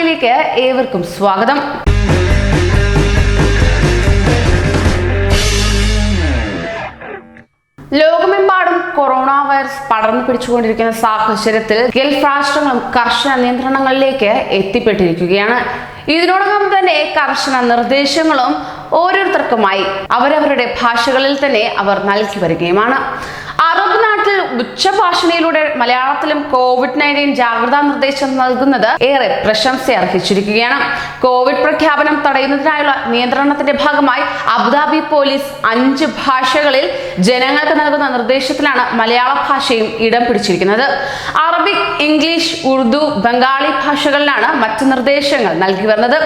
മലയാളിയിലേക്ക് ഏവർക്കും സ്വാഗതം. ലോകമെമ്പാടും കൊറോണ വൈറസ് പടർന്നു പിടിച്ചുകൊണ്ടിരിക്കുന്ന സാഹചര്യത്തിൽ ഗൾഫ് രാഷ്ട്രങ്ങളും കർശന നിയന്ത്രണങ്ങളിലേക്ക് എത്തിപ്പെട്ടിരിക്കുകയാണ്. ഇതിനോടകം തന്നെ കർശന നിർദ്ദേശങ്ങളും ഓരോരുത്തർക്കുമായി അവരവരുടെ ഭാഷകളിൽ തന്നെ അവർ നൽകി വരികയുമാണ്. ഉച്ചഭാഷണിയിലൂടെ മലയാളത്തിലും കോവിഡ് നയന്റീൻ ജാഗ്രതാ നിർദ്ദേശം നൽകുന്നത് ഏറെ പ്രശംസ അർഹിച്ചിരിക്കുകയാണ് കോവിഡ് പ്രഖ്യാപനം തടയുന്നതിനായുള്ള നിയന്ത്രണത്തിന്റെ ഭാഗമായി അബുദാബി പോലീസ് അഞ്ച് ഭാഷകളിൽ ജനങ്ങൾക്ക് നൽകുന്ന നിർദ്ദേശത്തിലാണ് മലയാള ഭാഷയും ഇടം പിടിച്ചിരിക്കുന്നത്. അറബിക് ഇംഗ്ലീഷ് ഉറുദു ബംഗാളി ഭാഷകളിലാണ് മറ്റ് നിർദ്ദേശങ്ങൾ നൽകി വരുന്നത്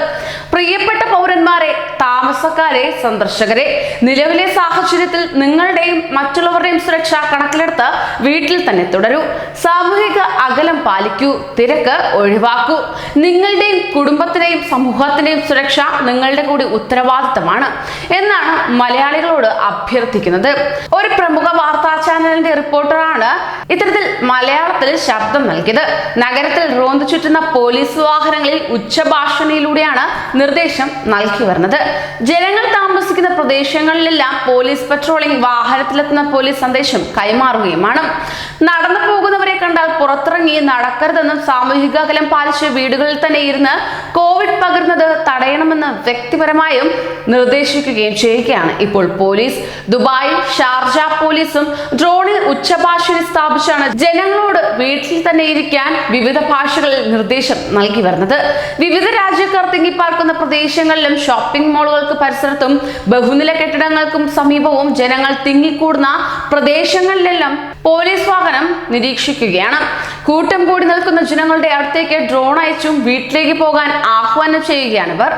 പ്രിയപ്പെട്ട പൗരന്മാരെ താമസക്കാരെ സന്ദർശകരെ. നിലവിലെ സാഹചര്യത്തിൽ നിങ്ങളുടെയും മറ്റുള്ളവരുടെയും സുരക്ഷ കണക്കിലെടുത്ത് വീട്ടിൽ തന്നെ തുടരൂ. സാമൂഹിക അകലം പാലിക്കൂ തിരക്ക് ഒഴിവാക്കൂ. നിങ്ങളുടെയും കുടുംബത്തിന്റെയും സമൂഹത്തിന്റെയും സുരക്ഷ നിങ്ങളുടെ കൂടി ഉത്തരവാദിത്തമാണ് എന്നാണ് മലയാളികളോട് അഭ്യർത്ഥിക്കുന്നത്. ഒരു പ്രമുഖ വാർത്താ റിപ്പോർട്ടറാണ് ഇത്തരത്തിൽ മലയാളത്തിൽ ശബ്ദം നൽകിയത്. നഗരത്തിൽ റോന്തു ചുറ്റുന്ന പോലീസ് വാഹനങ്ങളിൽ ഉച്ചഭാഷണിയിലൂടെയാണ് നിർദ്ദേശം നൽകി വരുന്നത്. ജനങ്ങൾ താമസിക്കുന്ന പ്രദേശങ്ങളിലെല്ലാം പോലീസ് പട്രോളിംഗ് വാഹനത്തിലെത്തുന്ന പോലീസ് സന്ദേശം കൈമാറുകയുമാണ്. നടന്നു പോകുന്നവരെ കണ്ടാൽ പുറത്തിറങ്ങി നടക്കരുതെന്നും സാമൂഹിക അകലം പാലിച്ച് വീടുകളിൽ തന്നെ ഇരുന്ന് കോവിഡ് പകരുന്നത് തടയണമെന്ന് വ്യക്തിപരമായും നിർദ്ദേശിക്കുകയും ചെയ്യുകയാണ് ഇപ്പോൾ പോലീസ്. ദുബായ് ഷാർജ പോലീസും ഡ്രോണിൽ ഉച്ചഭാഷണി സ്ഥാപിച്ചാണ് ജനങ്ങളോട് വീട്ടിൽ തന്നെ ഇരിക്കാൻ വിവിധ ഭാഷകളിൽ നിർദ്ദേശം നൽകി വരുന്നത്. വിവിധ രാജ്യക്കാർ തിങ്ങിപ്പാർക്കുന്ന പ്രദേശങ്ങളിലും ഷോപ്പിംഗ് മാളുകൾക്ക് പരിസരത്തും ബഹുനില കെട്ടിടങ്ങൾക്കും സമീപവും ജനങ്ങൾ തിങ്ങിക്കൂടുന്ന പ്രദേശങ്ങളിലെല്ലാം പോലീസ് വാഹനം നിരീക്ഷിക്കുകയാണ്. കൂട്ടം കൂടി നിൽക്കുന്ന ജനങ്ങളുടെ അടുത്തേക്ക് ഡ്രോൺ അയച്ചും വീട്ടിലേക്ക് പോകാൻ ആഹ്വാനം ചെയ്യുകയാണ് ഇവർ.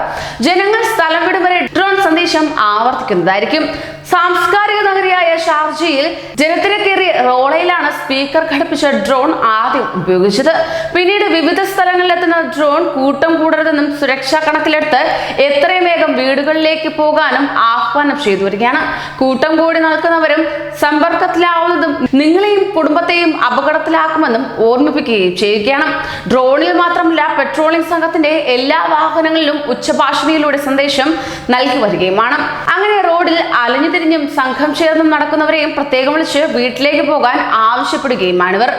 ജനങ്ങൾ സ്ഥലം വിടും വരെ ഡ്രോൺ സന്ദേശം ആവർത്തിക്കുന്നതായിരിക്കും. സാംസ്കാരിക നഗരിയായ ഷാർജയിൽ ജനത്തിരക്കേറിയ റോളയിലാണ് സ്പീക്കർ ഘടിപ്പിച്ച ഡ്രോൺ ആദ്യം ഉപയോഗിച്ചത്. പിന്നീട് വിവിധ സ്ഥലങ്ങളിലെത്തുന്ന ഡ്രോൺ കൂട്ടം കൂടരുതെന്നും സുരക്ഷാ കണക്കിലെടുത്ത് എത്രയും വീടുകളിലേക്ക് പോകാനും ആഹ്വാനം ചെയ്തു വരികയാണ് കൂട്ടം കൂടി നിൽക്കുന്നവരും സമ്പർക്കത്തിലാവുന്നതും നിങ്ങളെയും കുടുംബത്തെയും അപകടത്തിലാക്കുമെന്നും ഓർമ്മിപ്പിക്കുകയും ചെയ്യുകയാണ്. ഡ്രോണിൽ മാത്രമല്ല പെട്രോളിംഗ് സംഘത്തിന്റെ എല്ലാ വാഹനങ്ങളിലും ഉച്ചഭാഷണിയിലൂടെ സന്ദേശം നൽകി വരികയുമാണ്. അങ്ങനെ റോഡിൽ അലഞ്ഞു തിരിഞ്ഞും സംഘം ചേർന്നും നടക്കുന്നവരെയും പ്രത്യേകം വിളിച്ച് വീട്ടിലേക്ക് പോകാൻ ആവശ്യപ്പെടുകയുമാണിവർ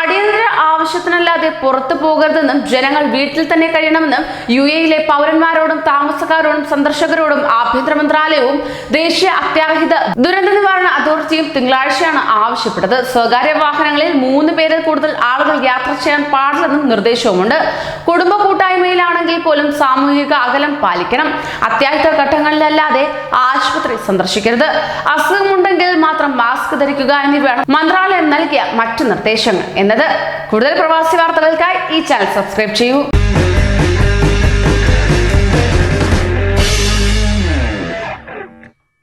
അടിയന്തര ആവശ്യത്തിനല്ലാതെ പുറത്തു പോകരുതെന്നും ജനങ്ങൾ വീട്ടിൽ തന്നെ കഴിയണമെന്നും യു എയിലെ പൗരന്മാരോടും താമസക്കാരോടും സന്ദർശകരോടും ആഭ്യന്തര മന്ത്രാലയവും ദേശീയ അത്യാഹിത ദുരന്ത നിവാരണ അതോറിറ്റിയും തിങ്കളാഴ്ചയാണ് ആവശ്യപ്പെട്ടത്. സ്വകാര്യ വാഹനങ്ങളിൽ മൂന്ന് പേരിൽ കൂടുതൽ ആളുകൾ യാത്ര ചെയ്യാൻ പാടില്ലെന്നും നിർദ്ദേശവുമുണ്ട്. കുടുംബ കൂട്ടായ്മയിലാണെങ്കിൽ പോലും സാമൂഹിക അകലം പാലിക്കണം. അത്യാഹിത ഘട്ടങ്ങളിലല്ലാതെ ആശുപത്രി സന്ദർശിക്കരുത്. അസുഖമുണ്ടെങ്കിൽ മാത്രം മാസ്ക് ധരിക്കുക എന്നിവയാണ് മന്ത്രാലയം നൽകിയ മറ്റു നിർദ്ദേശങ്ങൾ എന്നത്. കൂടുതൽ പ്രവാസി വാർത്തകൾക്കായി ഈ ചാനൽ സബ്സ്ക്രൈബ് ചെയ്യൂ.